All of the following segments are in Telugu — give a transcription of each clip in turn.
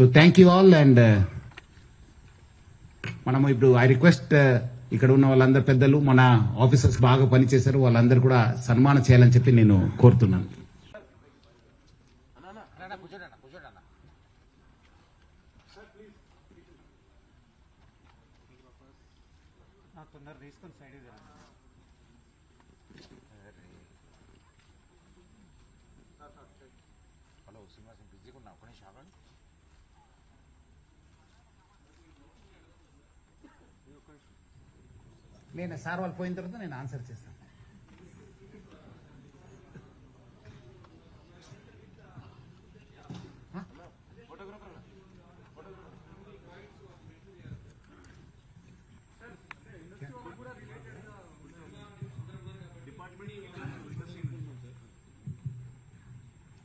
So thank you all and మనము ఇప్పుడు ఐ రిక్వెస్ట్ uh, ఇక్కడ ఉన్న వాళ్ళందరు పెద్దలు మన ఆఫీసర్స్ బాగా పనిచేశారు వాళ్ళందరూ కూడా సన్మానం చేయాలని చెప్పి నేను కోరుతున్నాను. హలో బిజీగా ఉన్నా. ఒక నిమిషం నేను సార్ వాళ్ళు పోయిన తర్వాత నేను ఆన్సర్ చేస్తాను.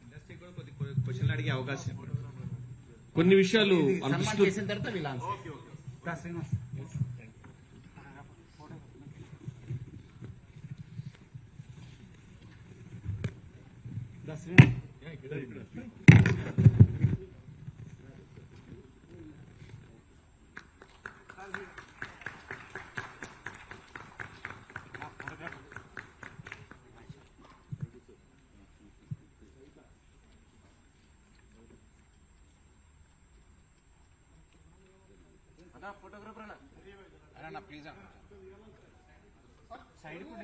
ఇండస్ట్రీ కూడా కొద్ది క్వశ్చన్లు అడిగే అవకాశం. కొన్ని విషయాలు చేసిన తర్వాత వీళ్ళు ఆన్సర్. రా, శ్రీనివాస్ రా, శ్రీనివాస్ అన్న ప్లీజ్ అన్న. సైడ్ కూడా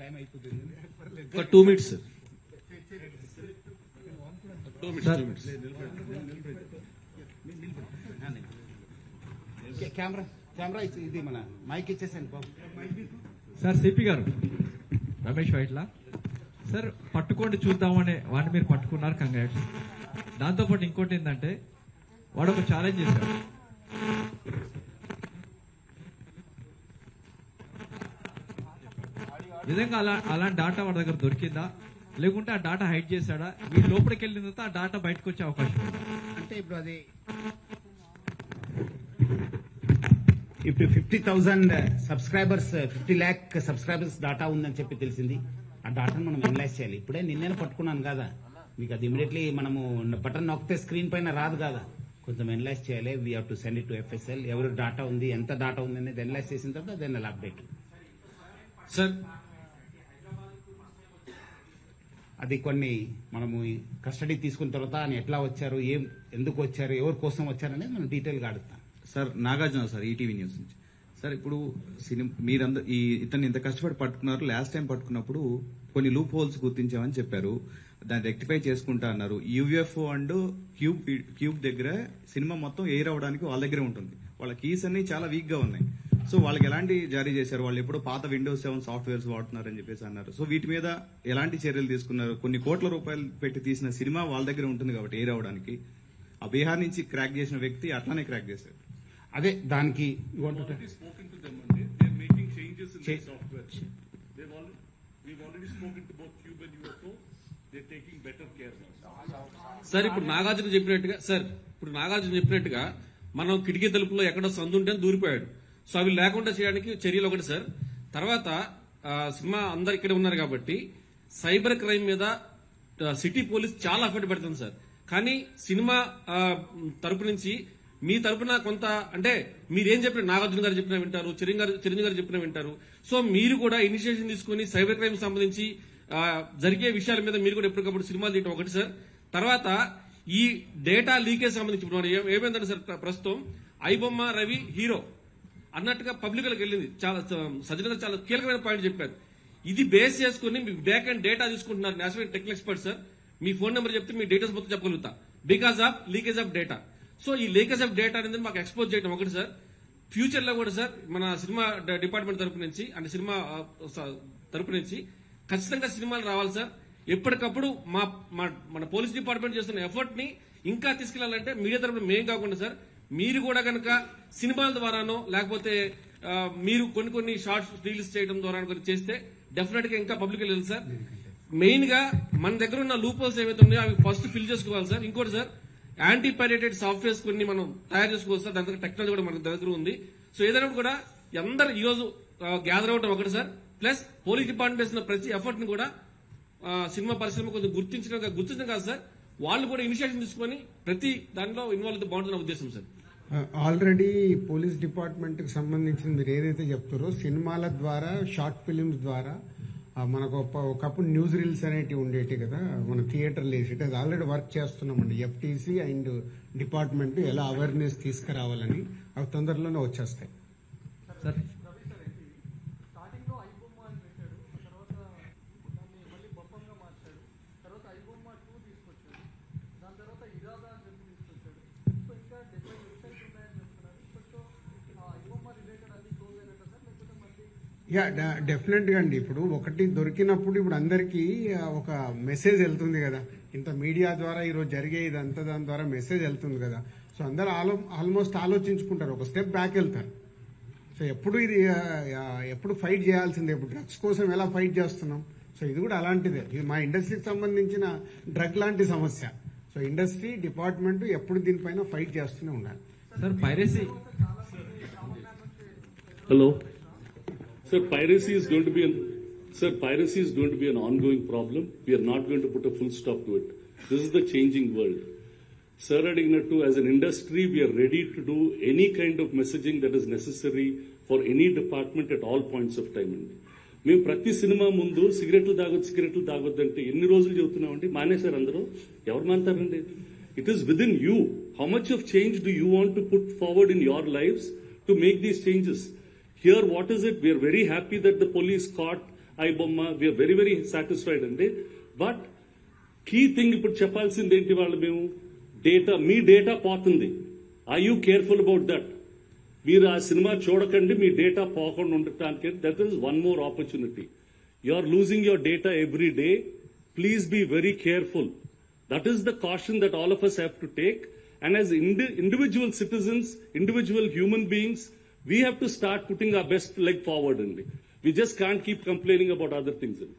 టైం అయిపోతుంది. ఒక two minutes. Two camera camera ఇది మన మైక్ ఇచ్చేసాను బాబు సార్ సిపి గారు. రమేష్ వైట్ల. సార్ పట్టుకోండి చూద్దామనే వాడిని మీరు పట్టుకున్నారు కంగ్రాట్స్. దాంతోపాటు ఇంకోటి ఏంటంటే వాడు ఒక ఛాలెంజ్ చేశాడు. నిజంగా అలా అలాంటి డాటా వాడి దగ్గర దొరికిందా? లేకుంటే ఆ డాటా హైడ్ చేశాడా? వీడు లోపలికి వెళ్ళిన తర్వాత ఆ డాటా బయటకు వచ్చే అవకాశం ఉందా? అంటే ఇప్పుడు అది ఇప్పుడు fifty thousand subscribers fifty lakh subscribers data ఉందని చెప్పి తెలిసింది. ఆ డాటాను మనం అనలైజ్ చేయాలి. ఇప్పుడే నిన్నే పట్టుకున్నాను కదా? మీకు అది ఇమీడియట్లీ మనము బటన్ నొక్కితే స్క్రీన్ పైన రాదు కదా? కొంచెం అనలైజ్ చేయాలి. We have to send it to FSL ఎవరు డాటా ఉంది ఎంత డాటా ఉంది అనేది అనలైజ్ చేసిన తర్వాత దెన్ అప్డేట్ సార్ అది కొన్ని మనము కస్టడీ తీసుకున్న తర్వాత ఆయన ఎట్లా వచ్చారు ఏం ఎందుకు వచ్చారు ఎవరి కోసం వచ్చారు అనేది మనం డీటెయిల్గా అడుగుతాం. Sir Nagarjuna sir ETV news నుంచి. సార్ ఇప్పుడు సినిమా మీరందరూ ఈ ఇతన్ని ఇంత కష్టపడి పట్టుకున్నారు లాస్ట్ టైం పట్టుకున్నప్పుడు కొన్ని లూప్ హోల్స్ గుర్తించామని చెప్పారు. దాన్ని రెక్టిఫై చేసుకుంటా అన్నారు. యూఎఫ్ఓ అండ్ క్యూబ్ క్యూబ్ దగ్గర సినిమా మొత్తం ఎయిర్ అవడానికి వాళ్ళ దగ్గరే ఉంటుంది. వాళ్ళ కీస్ అన్ని చాలా వీక్గా ఉన్నాయి. సో వాళ్ళకి ఎలాంటి జారీ చేశారు? వాళ్ళు ఎప్పుడో పాత విండోస్ సెవెన్ సాఫ్ట్వేర్స్ వాడుతున్నారని చెప్పేసి అన్నారు. సో వీటి మీద ఎలాంటి చర్యలు తీసుకున్నారు? కొన్ని కోట్ల రూపాయలు పెట్టి తీసిన సినిమా వాళ్ళ దగ్గర ఉంటుంది కాబట్టి ఎయిర్ అవడానికి. ఆ బీహార్ నుంచి క్రాక్ చేసిన వ్యక్తి అట్లానే క్రాక్ చేశారు అదే దానికి. సార్ ఇప్పుడు నాగార్జున చెప్పినట్టుగా సార్ ఇప్పుడు నాగార్జున చెప్పినట్టుగా మనం కిటికీ తలుపులో ఎక్కడో సందు ఉంటే దూరిపోయాడు. సో అవి లేకుండా చేయడానికి చర్యలు ఒకటి సార్. తర్వాత సినిమా అందరు ఇక్కడ ఉన్నారు కాబట్టి సైబర్ క్రైమ్ మీద సిటీ పోలీస్ చాలా ఎఫర్ట్ పెడుతుంది సార్. కానీ సినిమా తరపు నుంచి మీ తరపున కొంత అంటే మీరేం చెప్పిన నాగార్జున గారు చెప్పినా వింటారు చిరంజీవి గారు చిరంజీవి గారు చెప్పినా వింటారు. సో మీరు కూడా ఇనిషియేషన్ తీసుకుని సైబర్ క్రైమ్ సంబంధించి జరిగే విషయాల మీద మీరు కూడా ఎప్పటికప్పుడు సినిమాలు తీయటం ఒకటి సార్. తర్వాత ఈ డేటా లీకేజ్ సంబంధించి ఏమైందంటే సార్ ప్రస్తుతం ఐబొమ్మ రవి హీరో అన్నట్టుగా పబ్లిక్ వెళ్ళింది. చాలా సజ్జన చాలా కీలకమైన పాయింట్ చెప్పారు. ఇది బేస్ చేసుకుని మీ బ్యాక్ అండ్ డేటా తీసుకుంటున్నారు నేషనల్ టెక్నికల్ ఎక్స్పర్ట్ సార్ మీ ఫోన్ నెంబర్ చెప్తే మీ డీటెయిల్స్ మొత్తం చెప్పగలుగుతా. Because of leakage of data so ఈ లీకేజ్ ఆఫ్ డేటా అనేది మాకు ఎక్స్పోజ్ చేయడం ఒకటి సార్ ఫ్యూచర్లో కూడా సార్ మన సినిమా డిపార్ట్మెంట్ తరపు నుంచి అంటే సినిమా తరపు నుంచి ఖచ్చితంగా సినిమాలు రావాలి సార్ ఎప్పటికప్పుడు మా మా- మన పోలీస్ డిపార్ట్మెంట్ చేస్తున్న ఎఫర్ట్ని ఇంకా తీసుకెళ్ళాలంటే మీడియా తరపున మేం కాకుండా సార్ మీరు కూడా కనుక సినిమాల ద్వారానో లేకపోతే మీరు కొన్ని కొన్ని షార్ట్స్ రిలీజ్ చేయడం ద్వారా చేస్తే డెఫినెట్గా ఇంకా పబ్లిక్ వెళ్ళదు సార్. మెయిన్గా మన దగ్గర ఉన్న లూపోల్స్ ఏవైతే ఉన్నాయో అవి ఫస్ట్ ఫిల్ చేసుకోవాలి సార్. ఇంకోటి సార్ యాంటీ పైరేటెడ్ సాఫ్ట్వేర్స్ కొన్ని మనం తయారు చేసుకోవచ్చు సార్. దాని టెక్నాలజీ కూడా మన దగ్గర ఉంది. సో ఏదైనా కూడా అందరు ఈ రోజు గ్యాదర్ అవడం ఒకటి సార్. ప్లస్ పోలీస్ డిపార్ట్మెంట్ చేసిన ప్రతి ఎఫర్ట్ని కూడా సినిమా పరిశ్రమ కొంచెం గుర్తించడం గుర్తించడం కాదు సార్. వాళ్ళు కూడా ఇనిషియేషన్ తీసుకొని ప్రతి దాంట్లో ఇన్వాల్వ్ అయితే బాగుంటుందన్న ఉద్దేశం సార్. ఆల్రెడీ పోలీస్ డిపార్ట్మెంట్కి సంబంధించిన మీరు ఏదైతే చెప్తారో సినిమాల ద్వారా షార్ట్ ఫిలిమ్స్ ద్వారా మనకు ఒక- ఒకప్పుడు న్యూస్ రీల్స్ అనేటివి ఉండేవి కదా మన థియేటర్లు వేసేటి అది ఆల్రెడీ వర్క్ చేస్తున్నామండి. ఎఫ్టీసీ అండ్ డిపార్ట్మెంట్ ఎలా అవేర్నెస్ తీసుకురావాలని అవి తొందరలోనే వచ్చేస్తాయి సార్ స్టార్టింగ్లో ఐబొమ్మ అని పెట్టాడు ఆ తర్వాత దాన్ని మళ్ళీ బొప్పంగా మార్చాడు తర్వాత ఐబొమ్మ టూ తీసుకొచ్చాడు దాని తర్వాత ఇరాదా అని చెప్పి తీసుకొచ్చాడు సో ఇంకా డెబ్బై వెబ్సైట్స్ ఉన్నాయని చెప్తున్నారు ఇప్పటితో ఆ ఐబొమ్మ రిలేటెడ్ అన్ని క్లోజ్ అయినట్టు సార్ లేకపోతే మళ్ళీ యా డెఫినెట్గా అండి. ఇప్పుడు ఒకటి దొరికినప్పుడు ఇప్పుడు అందరికీ ఒక మెసేజ్ వెళ్తుంది కదా. ఇంత మీడియా ద్వారా ఈరోజు జరిగే ఇదంతా దాని ద్వారా మెసేజ్ వెళ్తుంది కదా. సో అందరూ ఆలో ఆల్మోస్ట్ ఆలోచించుకుంటారు. ఒక స్టెప్ బ్యాక్ వెళ్తారు. సో ఎప్పుడు ఇది ఎప్పుడు ఫైట్ చేయాల్సిందే? ఇప్పుడు డ్రగ్స్ కోసం ఎలా ఫైట్ చేస్తున్నాం? సో ఇది కూడా అలాంటిదే. ఇది మా ఇండస్ట్రీకి సంబంధించిన డ్రగ్ లాంటి సమస్య. సో ఇండస్ట్రీ డిపార్ట్మెంట్ ఎప్పుడు దీనిపైన ఫైట్ చేస్తూనే ఉండాలి. Sir piracy Hello. Sir, piracy is going to be an, sir, piracy is going to be an ongoing problem. We are not going to put a full stop to it. This is the changing world. Sir అడిగినట్టు as an industry, we are ready to do any kind of messaging that is necessary for any department at all points of time అండి మేము ప్రతి సినిమా ముందు సిగరెట్లు తాగొద్దు సిగరెట్లు తాగొద్దు అంటే ఎన్ని రోజులు చెబుతున్నామండి మానేశారు అందరూ ఎవరు మానతారండి it is within you how much of change do you want to put forward in your lives to make these changes here what is it we're very happy that the police caught iBomma we're very very satisfied అండి బట్ కీ థింగ్ ఇప్పుడు చెప్పాల్సింది ఏంటి వాళ్ళు మేము? డేటా మీ డేటా పోతుంది. I you careful about that మీరు ఆ సినిమా చూడకండి మీ డేటా పోకుండా ఉండటానికి. That is one more opportunity you are losing your data every day please be very careful that is the caution that all of us have to take and as individual citizens individual human beings we have to start putting a best leg forward అండి we just can't keep complaining about other things అండి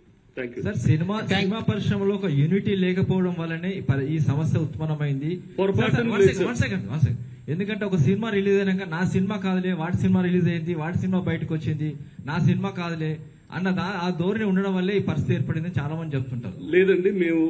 సార్ సినిమా సినిమా పరిశ్రమలో ఒక యూనిటీ లేకపోవడం వల్లనే ఈ సమస్య ఉత్పన్నమైంది. పొరపాటున సార్, సార్, one లేదు second, sir. one second, one second. ఎందుకంటే ఒక సినిమా రిలీజ్ అయినాక నా సినిమా కాదులే వాడి సినిమా రిలీజ్ అయింది వాడి సినిమా బయటకు వచ్చింది నా సినిమా కాదులే అన్న దా- ఆ ధోరణి ఉండడం వల్లే ఈ పరిస్థితి ఏర్పడిందని చాలా మంది చెప్తుంటారు. లేదండి మేము